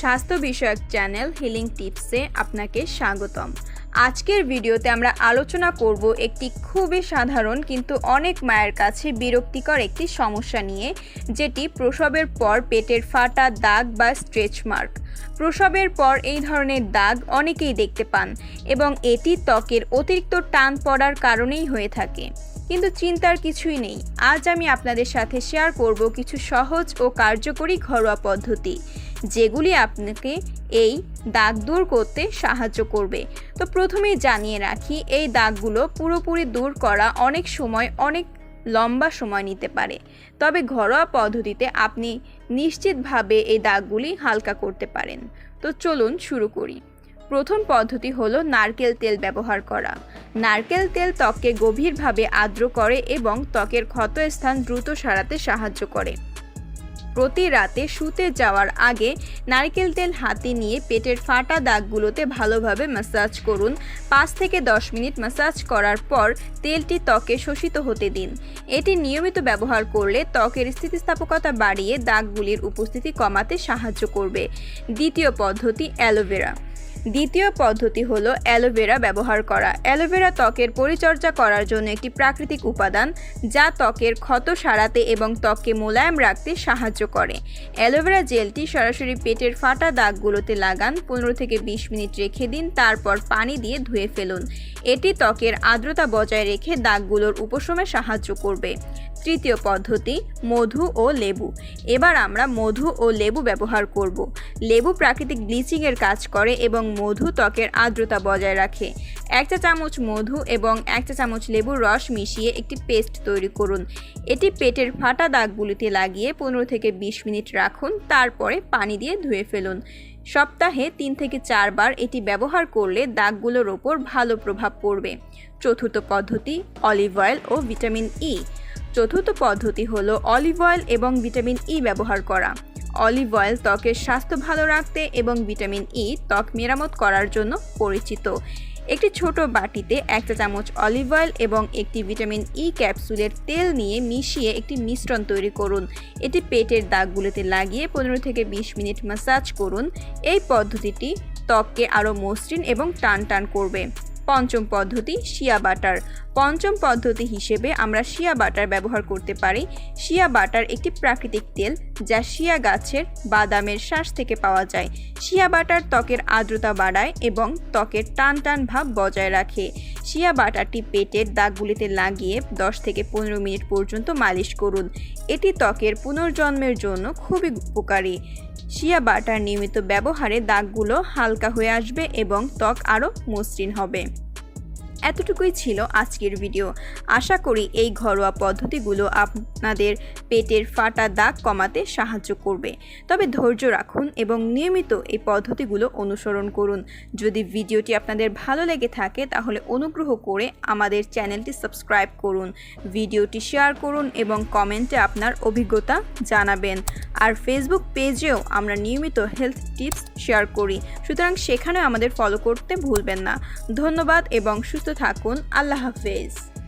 স্বাস্থ্য বিষয়ক channel healing টিপসে আপনাকে স্বাগতম। আজকের ভিডিওতে আমরা আলোচনা করব একটি খুবই সাধারণ কিন্তু অনেক মায়ের কাছে বিরক্তিকর একটি সমস্যা নিয়ে, যেটি প্রসবের পর পেটের ফাটা দাগ বা স্ট্রেচ মার্ক প্রসবের পর এই ধরনের দাগ অনেকেই দেখতে পান এবং এটি ত্বকের অতিরিক্ত টান পড়ার কারণেই হয়ে থাকে। কিন্তু চিন্তার কিছুই নেই। আজ আমি আপনাদের সাথে শেয়ার করব কিছু সহজ ও কার্যকরী ঘরোয়া পদ্ধতি, যেগুলি আপনাকে এই দাগ দূর করতে সাহায্য করবে। তো প্রথমেই জানিয়ে রাখি, এই দাগগুলো পুরোপুরি দূর করা অনেক সময় অনেক লম্বা সময় নিতে পারে। তবে ঘরোয়া পদ্ধতিতে আপনি নিশ্চিতভাবে এই দাগগুলি হালকা করতে পারেন। তো চলুন শুরু করি। প্রথম পদ্ধতি হলো নারকেল তেল ব্যবহার করা। নারকেল তেল ত্বককে গভীরভাবে আর্দ্র করে এবং ত্বকের ক্ষত স্থান দ্রুত সারাতে সাহায্য করে। প্রতি রাতে শুতে যাওয়ার আগে নারকেল তেল হাতে নিয়ে পেটের ফাটা দাগগুলোতে ভালোভাবে ম্যাসাজ করুন। পাঁচ থেকে দশ মিনিট ম্যাসাজ করার পর তেলটি ত্বকে শোষিত হতে দিন। এটি নিয়মিত ব্যবহার করলে ত্বকের স্থিতিস্থাপকতা বাড়িয়ে দাগগুলির উপস্থিতি কমাতে সাহায্য করবে। দ্বিতীয় পদ্ধতি অ্যালোভেরা। দ্বিতীয় পদ্ধতি হলো অ্যালোভেরা ব্যবহার করা। অ্যালোভেরা ত্বকের পরিচর্যা করার জন্য একটি প্রাকৃতিক উপাদান যা ত্বকের ক্ষত সারাতে এবং ত্বককে মোলায়েম রাখতে সাহায্য করে। অ্যালোভেরা জেলটি সরাসরি পেটের ফাটা দাগগুলোতে লাগান, পনেরো থেকে বিশ মিনিট রেখে দিন, তারপর পানি দিয়ে ধুয়ে ফেলুন। এটি ত্বকের আর্দ্রতা বজায় রেখে দাগগুলোর উপশমে সাহায্য করবে। তৃতীয় পদ্ধতি, মধু ও লেবু। এবার আমরা মধু ও লেবু ব্যবহার করব। লেবু প্রাকৃতিক ব্লিচিংয়ের কাজ করে এবং মধু ত্বকের আর্দ্রতা বজায় রাখে। এক চা চামচ মধু এবং এক চা চামচ লেবুর রস মিশিয়ে একটি পেস্ট তৈরি করুন। এটি পেটের ফাটা দাগগুলিতে লাগিয়ে পনেরো থেকে বিশ মিনিট রাখুন, তারপরে পানি দিয়ে ধুয়ে ফেলুন। সপ্তাহে তিন থেকে চারবার এটি ব্যবহার করলে দাগগুলোর ওপর ভালো প্রভাব পড়বে। চতুর্থ পদ্ধতি অলিভ অয়েল ও ভিটামিন ই চতুর্থ পদ্ধতি হলো অলিভ অয়েল এবং ভিটামিন ই ব্যবহার করা। অলিভ অয়েল ত্বকের স্বাস্থ্য ভালো রাখতে এবং ভিটামিন ই ত্বক মেরামত করার জন্য পরিচিত। একটি ছোট বাটিতে একটা চামচ অলিভ অয়েল এবং একটি ভিটামিন ই ক্যাপসুলের তেল নিয়ে মিশিয়ে একটি মিশ্রণ তৈরি করুন। এটি পেটের দাগগুলোতে লাগিয়ে পনেরো থেকে বিশ মিনিট ম্যাসাজ করুন। এই পদ্ধতিটি ত্বককে আরও মসৃণ এবং টান টান করবে। পঞ্চম পদ্ধতি শিয়া বাটার। পঞ্চম পদ্ধতি হিসেবে আমরা শিয়া বাটার ব্যবহার করতে পারি। শিয়া বাটার একটি প্রাকৃতিক তেল যা শিয়া গাছের বাদামের শ্বাস থেকে পাওয়া যায়। শিয়া বাটার ত্বকের আর্দ্রতা বাড়ায় এবং ত্বকের টান টান ভাব বজায় রাখে। শিয়া বাটারটি পেটের দাগগুলিতে লাগিয়ে দশ থেকে পনেরো মিনিট পর্যন্ত মালিশ করুন। এটি ত্বকের পুনর্জন্মের জন্য খুবই উপকারী। শিয়া বাটার নিয়মিত ব্যবহারে দাগগুলো হালকা হয়ে আসবে এবং ত্বক আরও মসৃণ হবে। এতটুকুই ছিল আজকের ভিডিও। আশা করি এই ঘরোয়া পদ্ধতিগুলো আপনাদের পেটের ফাটা দাগ কমাতে সাহায্য করবে। তবে ধৈর্য রাখুন এবং নিয়মিত এই পদ্ধতিগুলো অনুসরণ করুন। যদি ভিডিওটি আপনাদের ভালো লেগে থাকে তাহলে অনুগ্রহ করে আমাদের চ্যানেলটি সাবস্ক্রাইব করুন, ভিডিওটি শেয়ার করুন এবং কমেন্টে আপনার অভিজ্ঞতা জানাবেন। আর ফেসবুক পেজেও আমরা নিয়মিত হেলথ টিপস শেয়ার করি। সুতরাং সেখানেও আমাদের ফলো করতে ভুলবেন না। ধন্যবাদ এবং সুস্থ থাকুন। আল্লাহ হাফেজ।